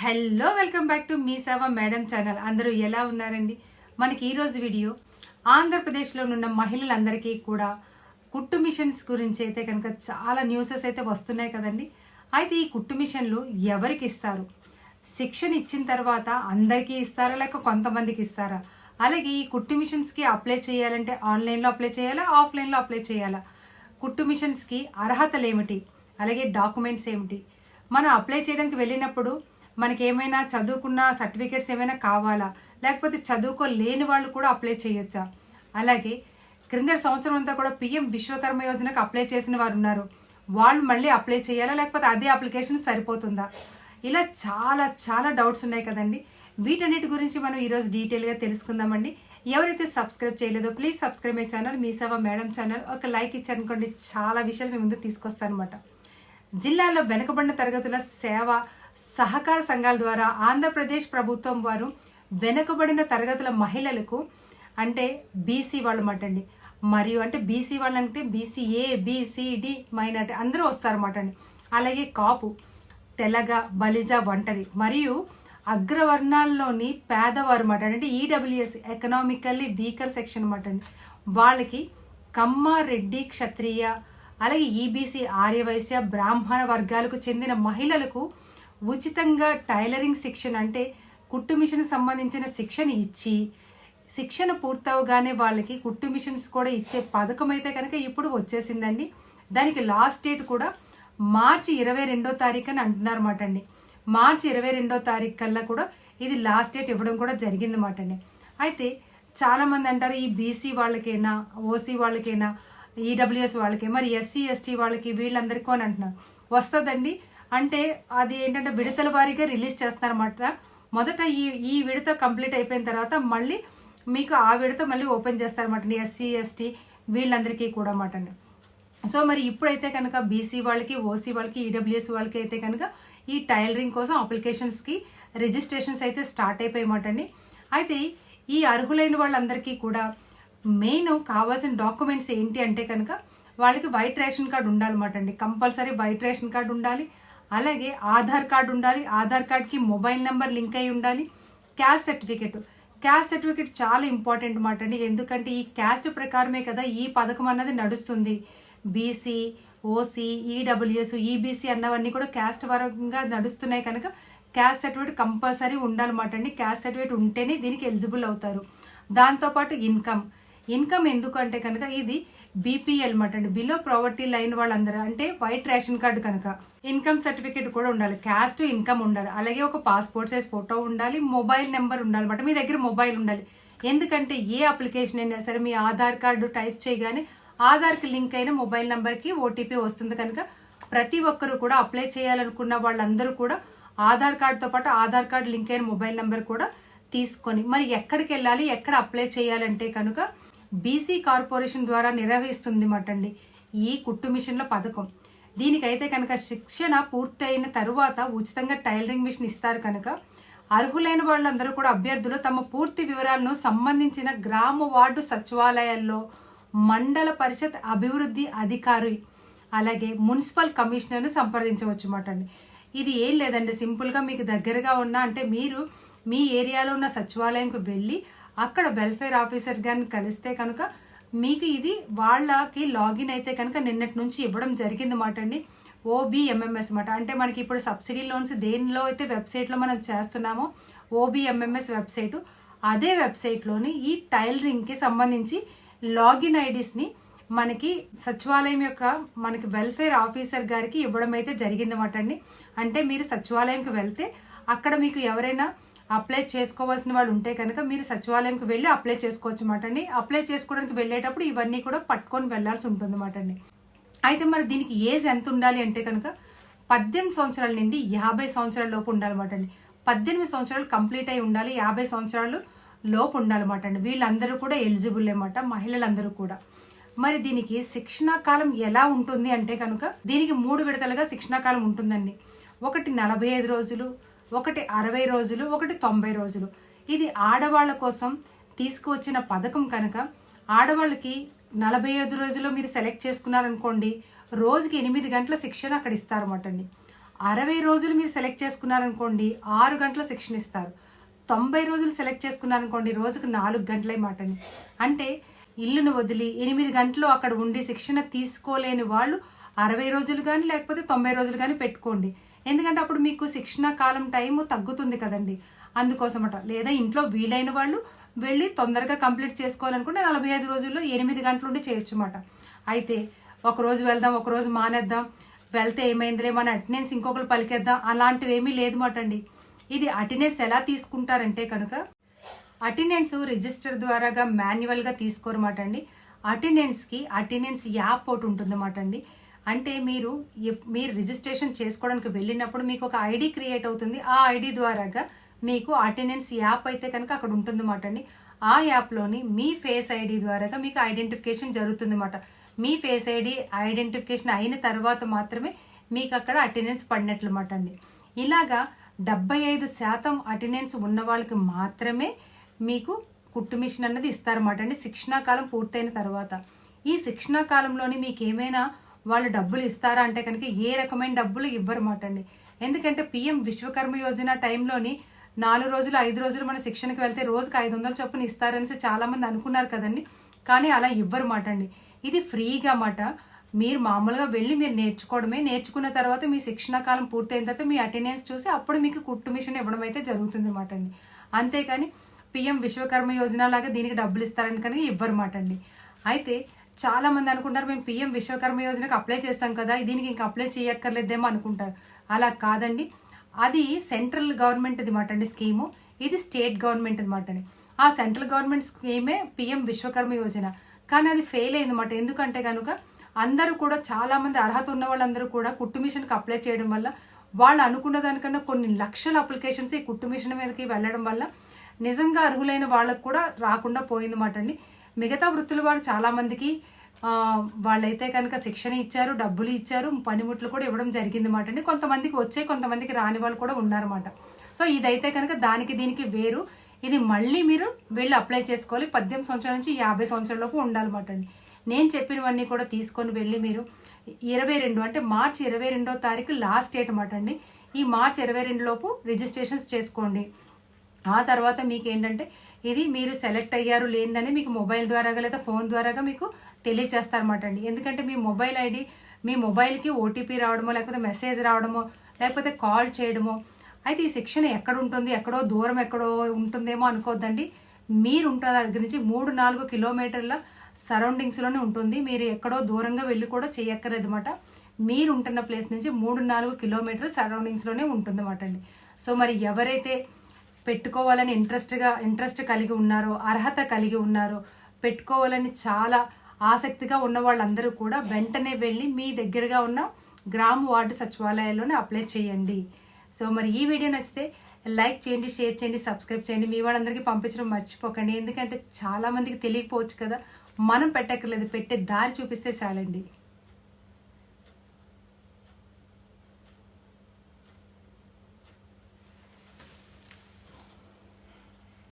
Hello welcome back to Mee Seva madam channel అందరూ ఎలా ఉన్నారండి? మనకి ఈరోజు వీడియో ఆంధ్రప్రదేశ్లో ఉన్న మహిళలందరికీ కూడా కుట్టు మిషన్స్ గురించి అయితే కనుక చాలా న్యూసెస్ అయితే వస్తున్నాయి కదండి. అయితే ఈ కుట్టు మిషన్లు ఎవరికి ఇస్తారు? శిక్షణ ఇచ్చిన తర్వాత అందరికీ ఇస్తారా? లేక కొంతమందికి ఇస్తారా? అలాగే ఈ కుట్టు మిషన్స్కి అప్లై చేయాలంటే ఆన్లైన్లో అప్లై చేయాలా? ఆఫ్లైన్లో అప్లై చేయాలా? కుట్టు మిషన్స్కి అర్హతలు ఏమిటి? అలాగే డాక్యుమెంట్స్ ఏమిటి? మనం అప్లై చేయడానికి వెళ్ళినప్పుడు మనకి ఏమైనా చదువుకున్న సర్టిఫికేట్స్ ఏమైనా కావాలా? లేకపోతే చదువుకోలేని వాళ్ళు కూడా అప్లై చేయొచ్చా? అలాగే క్రింద సంవత్సరం అంతా కూడా పిఎం విశ్వకర్మ యోజనకు అప్లై చేసిన వారు ఉన్నారు. వాళ్ళు మళ్ళీ అప్లై చేయాలా? లేకపోతే అదే అప్లికేషన్ సరిపోతుందా? ఇలా చాలా చాలా డౌట్స్ ఉన్నాయి కదండి. వీటన్నిటి గురించి మనం ఈరోజు డీటెయిల్గా తెలుసుకుందామండి. ఎవరైతే సబ్స్క్రైబ్ చేయలేదో please subscribe my channel Mee Seva madam channel. ఒక లైక్ ఇచ్చారనుకోండి చాలా విషయాలు మీ ముందు తీసుకొస్తానమాట జిల్లాలో వెనుకబడిన తరగతుల సేవ సహకార సంఘాల ద్వారా ఆంధ్రప్రదేశ్ ప్రభుత్వం వారు వెనుకబడిన తరగతుల మహిళలకు అంటే బీసీ వాళ్ళు అండి మరియు అంటే బీసీ వాళ్ళు అంటే బీసీఏ బీసీడి మైనార్టీ అందరూ వస్తారన్నమాట అండి అలాగే కాపు తెలగ బలిజ ఒంటరి మరియు అగ్రవర్ణాల్లోని పేదవారు అన్నమాట అంటే ఈడబ్ల్యూఎస్ ఎకనామికల్లీ వీకర్ సెక్షన్ అనమాట అండి వాళ్ళకి కమ్మ రెడ్డి క్షత్రియ అలాగే ఈబీసీ ఆర్యవైశ్య బ్రాహ్మణ వర్గాలకు చెందిన మహిళలకు ఉచితంగా టైలరింగ్ శిక్షణ అంటే కుట్టు మిషన్ సంబంధించిన శిక్షణ ఇచ్చి శిక్షణ పూర్తవగానే వాళ్ళకి కుట్టు మిషన్స్ కూడా ఇచ్చే పథకం అయితే కనుక ఇప్పుడు వచ్చేసిందండి. దానికి లాస్ట్ డేట్ కూడా మార్చి ఇరవై రెండో తారీఖు అని అంటున్నారన్నమాట అండి. మార్చి ఇరవై రెండో తారీఖు కల్లా కూడా ఇది లాస్ట్ డేట్ ఇవ్వడం కూడా జరిగిందన్నమాట అండి. అయితే చాలామంది అంటారు ఈ బీసీ వాళ్ళకైనా ఓసీ వాళ్ళకైనా ఈడబ్ల్యూఎస్ వాళ్ళకి మరి ఎస్సీ ఎస్టీ వాళ్ళకి వీళ్ళందరికీ అని అంటున్నారు. వస్తుందండి అంటే అది ఏంటంటే విడతల వారీగా రిలీజ్ చేస్తున్నారన్నమాట. మొదట ఈ ఈ విడత కంప్లీట్ అయిపోయిన తర్వాత మళ్ళీ మీకు ఆ విడత మళ్ళీ ఓపెన్ చేస్తారన్నమాట. ఎస్సీ ఎస్టీ వీళ్ళందరికీ కూడా అన్నమాట అండి. సో మరి ఇప్పుడైతే కనుక బీసీ వాళ్ళకి ఓసీ వాళ్ళకి ఈడబ్ల్యూఎస్ వాళ్ళకి అయితే కనుక ఈ టైలరింగ్ కోసం అప్లికేషన్స్కి రిజిస్ట్రేషన్స్ అయితే స్టార్ట్ అయిపోయామాట అండి. అయితే ఈ అర్హులైన వాళ్ళందరికీ కూడా మెయిన్ కావాల్సిన డాక్యుమెంట్స్ ఏంటి అంటే కనుక వాళ్ళకి వైట్ రేషన్ కార్డు ఉండాలన్నమాట అండి. కంపల్సరీ వైట్ రేషన్ కార్డు ఉండాలి. అలాగే ఆధార్ కార్డు ఉండాలి ఆధార్ కార్డ్కి మొబైల్ నెంబర్ లింక్ అయి ఉండాలి క్యాస్ట్ సర్టిఫికేట్. క్యాస్ట్ సర్టిఫికేట్ చాలా ఇంపార్టెంట్ మాట అండి. ఎందుకంటే ఈ క్యాస్ట్ ప్రకారమే కదా ఈ పథకం అన్నది నడుస్తుంది. బీసీ ఓసీ ఈడబ్ల్యూఎస్ ఈబీసీ అన్నవన్నీ కూడా క్యాస్ట్ పరంగా నడుస్తున్నాయి కనుక క్యాస్ట్ సర్టిఫికేట్ కంపల్సరీ ఉండాలన్నమాట అండి. క్యాస్ట్ సర్టిఫికేట్ ఉంటేనే దీనికి ఎలిజిబుల్ అవుతారు. దాంతోపాటు ఇన్కమ్. ఇన్కమ్ ఎందుకంటే కనుక ఇది బీపీఎల్ మాట అండి. బిలో ప్రావర్టీ లైన్ వాళ్ళందరూ అంటే వైట్ రేషన్ కార్డు కనుక ఇన్కమ్ సర్టిఫికేట్ కూడా ఉండాలి. క్యాస్ట్ ఇన్కమ్ ఉండాలి. అలాగే ఒక పాస్పోర్ట్ సైజ్ ఫోటో ఉండాలి. మొబైల్ నెంబర్ ఉండాలి మీ దగ్గర మొబైల్ ఉండాలి. ఎందుకంటే ఏ అప్లికేషన్ అయినా సరే మీ ఆధార్ కార్డు టైప్ చేయగానే ఆధార్కి లింక్ అయిన మొబైల్ నెంబర్కి ఓటీపీ వస్తుంది కనుక ప్రతి ఒక్కరూ కూడా అప్లై చేయాలనుకున్న వాళ్ళందరూ కూడా ఆధార్ కార్డుతో పాటు ఆధార్ కార్డు లింక్ అయిన మొబైల్ నెంబర్ కూడా తీసుకొని మరి ఎక్కడికి వెళ్ళాలి ఎక్కడ అప్లై చేయాలంటే కనుక బీసీ కార్పొరేషన్ ద్వారా నిర్వహిస్తుంది మటండి. ఈ కుట్టు మిషన్ల పథకం. దీనికైతే కనుక శిక్షణ పూర్తయిన తరువాత ఉచితంగా టైలరింగ్ మిషన్ ఇస్తారు కనుక అర్హులైన వాళ్ళందరూ కూడా అభ్యర్థులు తమ పూర్తి వివరాలను సంబంధించిన గ్రామ వార్డు సచివాలయాల్లో మండల పరిషత్ అభివృద్ధి అధికారి అలాగే మున్సిపల్ కమిషనర్ను సంప్రదించవచ్చు మాట అండి ఇది ఏం లేదండి సింపుల్గా మీకు దగ్గరగా ఉన్న అంటే మీరు మీ ఏరియాలో ఉన్న సచివాలయంకు వెళ్ళి అక్కడ వెల్ఫేర్ ఆఫీసర్ గారిని కలిస్తే కనుక మీకు ఇది వాళ్ళకి లాగిన్ అయితే కనుక నిన్నటి నుంచి ఇవ్వడం జరిగింది మాట అండి. ఓబిఎంఎంఎస్ మాట. అంటే మనకి ఇప్పుడు సబ్సిడీ లోన్స్ దేనిలో అయితే వెబ్సైట్లో మనం చేస్తున్నామో ఓబిఎంఎంఎస్ వెబ్సైట్ అదే వెబ్సైట్లోని ఈ టైలరింగ్కి సంబంధించి లాగిన్ ఐడీస్ని మనకి సచివాలయం యొక్క మనకి వెల్ఫేర్ ఆఫీసర్ గారికి ఇవ్వడం అయితే జరిగిందన్నమాట అండి. అంటే మీరు సచివాలయంకి వెళ్తే అక్కడ మీకు ఎవరైనా అప్లై చేసుకోవాల్సిన వాళ్ళు ఉంటే కనుక మీరు సచివాలయంకి వెళ్ళి అప్లై చేసుకోవచ్చు అన్నమాట అండి. అప్లై చేసుకోవడానికి వెళ్ళేటప్పుడు ఇవన్నీ కూడా పట్టుకొని వెళ్ళాల్సి ఉంటుంది అన్నమాట అండి. అయితే మరి దీనికి ఏజ్ ఎంత ఉండాలి అంటే కనుక పద్దెనిమిది సంవత్సరాల నుండి యాభై సంవత్సరాల లోపు ఉండాలన్నమాట అండి. పద్దెనిమిది సంవత్సరాలు కంప్లీట్ అయి ఉండాలి యాభై సంవత్సరాలు లోపు ఉండాలన్నమాట అండి. వీళ్ళందరూ కూడా ఎలిజిబుల్ అనమాట మహిళలందరూ కూడా. మరి దీనికి శిక్షణా కాలం ఎలా ఉంటుంది అంటే కనుక దీనికి మూడు విడతలుగా శిక్షణా కాలం ఉంటుందండి. ఒకటి నలభై ఐదు రోజులు ఒకటి అరవై రోజులు ఒకటి తొంభై రోజులు. ఇది ఆడవాళ్ళ కోసం తీసుకువచ్చిన పథకం కనుక ఆడవాళ్ళకి నలభై ఐదు రోజుల్లో మీరు సెలెక్ట్ చేసుకున్నారనుకోండి రోజుకి ఎనిమిది గంటల శిక్షణ అక్కడ ఇస్తారన్నమాట అండి అరవై రోజులు మీరు సెలెక్ట్ చేసుకున్నారనుకోండి ఆరు గంటల శిక్షణ ఇస్తారు. తొంభై రోజులు సెలెక్ట్ చేసుకున్నారనుకోండి రోజుకు నాలుగు గంటలే అండి అంటే ఇల్లును వదిలి ఎనిమిది గంటలు అక్కడ ఉండి శిక్షణ తీసుకోలేని వాళ్ళు అరవై రోజులు కానీ లేకపోతే తొంభై రోజులు కానీ పెట్టుకోండి. ఎందుకంటే అప్పుడు మీకు శిక్షణ కాలం టైం తగ్గుతుంది కదండి. అందుకోసమట. లేదా ఇంట్లో వీలైన వాళ్ళు వెళ్ళి తొందరగా కంప్లీట్ చేసుకోవాలనుకుంటే నలభై ఐదు రోజుల్లో ఎనిమిది గంటలు ఉండి చేయొచ్చు అన్నమాట అయితే ఒకరోజు వెళ్దాం ఒక రోజు మానేద్దాం వెళ్తే ఏమైందిలే మన అటెండెన్స్ ఇంకొకరు పలికేద్దాం అలాంటివి ఏమీ లేదు మాట అండి ఇది అటెండెన్స్ ఎలా తీసుకుంటారంటే కనుక అటెండెన్స్ రిజిస్టర్ ద్వారాగా మాన్యువల్గా తీసుకోరమాట అండి అటెండెన్స్కి అటెండెన్స్ యాప్ ఒకటి ఉంటుందన్నమాట అండి అంటే మీరు మీరు రిజిస్ట్రేషన్ చేసుకోవడానికి వెళ్ళినప్పుడు మీకు ఒక ఐడి క్రియేట్ అవుతుంది. ఆ ఐడి ద్వారాగా మీకు అటెండెన్స్ యాప్ అయితే కనుక అక్కడ ఉంటుందన్నమాట అండి. ఆ యాప్లోని మీ ఫేస్ ఐడి ద్వారాగా మీకు ఐడెంటిఫికేషన్ జరుగుతుందన్నమాట మీ ఫేస్ ఐడి ఐడెంటిఫికేషన్ అయిన తర్వాత మాత్రమే మీకు అక్కడ అటెండెన్స్ పడినట్లమాట అండి. ఇలాగా డెబ్బై ఐదు శాతం అటెండెన్స్ ఉన్న వాళ్ళకి మాత్రమే మీకు కుట్టు మిషన్ అన్నది ఇస్తారన్నమాట అండి. శిక్షణా కాలం పూర్తయిన తర్వాత. ఈ శిక్షణా కాలంలోని మీకు ఏమైనా వాళ్ళు డబ్బులు ఇస్తారా అంటే కనుక ఏ రకమైన డబ్బులు ఇవ్వరన్నమాట అండి ఎందుకంటే పిఎం విశ్వకర్మ యోజన టైంలోని నాలుగు రోజులు ఐదు రోజులు మన శిక్షణకి వెళ్తే రోజుకి ఐదు వందల చొప్పున ఇస్తారనేసి చాలామంది అనుకున్నారు కదండి. కానీ అలా ఇవ్వరు మాట అండి ఇది ఫ్రీగా మాట. మీరు మామూలుగా వెళ్ళి మీరు నేర్చుకోవడమే. నేర్చుకున్న తర్వాత మీ శిక్షణ కాలం పూర్తయిన తర్వాత మీ అటెండెన్స్ చూసి అప్పుడు మీకు కుట్టు మిషన్ ఇవ్వడం అయితే జరుగుతుంది మాట అండి అంతేకాని పిఎం విశ్వకర్మ యోజన లాగా దీనికి డబ్బులు ఇస్తారని కనుక ఇవ్వరు మాట అండి అయితే చాలా మంది అనుకుంటారు మేము పిఎం విశ్వకర్మ యోజనకు అప్లై చేస్తాం కదా దీనికి ఇంకా అప్లై చేయక్కర్లేదేమో అనుకుంటారు. అలా కాదండి. అది సెంట్రల్ గవర్నమెంట్ మాట అండి స్కీము ఇది స్టేట్ గవర్నమెంట్ అనమాట అండి. ఆ సెంట్రల్ గవర్నమెంట్ స్కీమే పిఎం విశ్వకర్మ యోజన. కానీ అది ఫెయిల్ అయిందన్నమాట ఎందుకంటే కనుక అందరూ కూడా చాలామంది అర్హత ఉన్న వాళ్ళందరూ కూడా కుట్టు మిషన్కి అప్లై చేయడం వల్ల వాళ్ళు అనుకున్న దానికన్నా కొన్ని లక్షల అప్లికేషన్స్ ఈ కుట్టు మిషన్ మీదకి వెళ్ళడం వల్ల నిజంగా అర్హులైన వాళ్ళకు కూడా రాకుండా పోయిందన్నమాట అండి. మిగతా వృత్తుల వారు చాలామందికి వాళ్ళైతే కనుక శిక్షణ ఇచ్చారు డబ్బులు ఇచ్చారు పనిముట్లు కూడా ఇవ్వడం జరిగింది మాట అండి. కొంతమందికి వచ్చే కొంతమందికి రాని వాళ్ళు కూడా ఉన్నారన్నమాట సో ఇదైతే కనుక దానికి దీనికి వేరు. ఇది మళ్ళీ మీరు వెళ్ళి అప్లై చేసుకోవాలి. పద్దెనిమిది సంవత్సరాల నుంచి యాభై సంవత్సరాలలోపు ఉండాలన్నమాట అండి. నేను చెప్పినవన్నీ కూడా తీసుకొని వెళ్ళి మీరు ఇరవై రెండు అంటే మార్చి ఇరవై రెండో తారీఖు లాస్ట్ డేట్ అన్నమాట అండి. ఈ మార్చి ఇరవై రెండు లోపు రిజిస్ట్రేషన్స్ చేసుకోండి. ఆ తర్వాత మీకు ఏంటంటే ఇది మీరు సెలెక్ట్ అయ్యారు లేదని మీకు మొబైల్ ద్వారాగా లేదా ఫోన్ ద్వారాగా మీకు తెలియచేస్తారన్నమాట అండి. ఎందుకంటే మీ మొబైల్ ఐడి మీ మొబైల్కి ఓటీపీ రావడమో లేకపోతే మెసేజ్ రావడమో లేకపోతే కాల్ చేయడమో అయితే ఈ శిక్షణ ఎక్కడ ఉంటుంది ఎక్కడో దూరం ఎక్కడో ఉంటుందేమో అనుకోవద్దండి మీరు ఉంటున్న దగ్గర నుంచి మూడు నాలుగు కిలోమీటర్ల సరౌండింగ్స్లోనే ఉంటుంది. మీరు ఎక్కడో దూరంగా వెళ్ళి కూడా చేయక్కర్లేదు అనమాట మీరు ఉంటున్న ప్లేస్ నుంచి మూడు నాలుగు కిలోమీటర్ల సరౌండింగ్స్లోనే ఉంటుంది అనమాట అండి. సో మరి ఎవరైతే పెట్టుకోవాలని ఇంట్రెస్ట్గా ఇంట్రెస్ట్ కలిగి ఉన్నారో అర్హత కలిగి ఉన్నారో పెట్టుకోవాలని చాలా ఆసక్తిగా ఉన్న వాళ్ళందరూ కూడా వెంటనే వెళ్ళి మీ దగ్గరగా ఉన్న గ్రామ వార్డు సచివాలయాల్లోనే అప్లై చేయండి. సో మరి ఈ వీడియో నచ్చితే లైక్ చేయండి షేర్ చేయండి సబ్స్క్రైబ్ చేయండి. మీ వాళ్ళందరికీ పంపించడం మర్చిపోకండి. ఎందుకంటే చాలామందికి తెలియకపోవచ్చు కదా మనం పెట్టక్కర్లేదు. పెట్టే దారి చూపిస్తే చాలండి.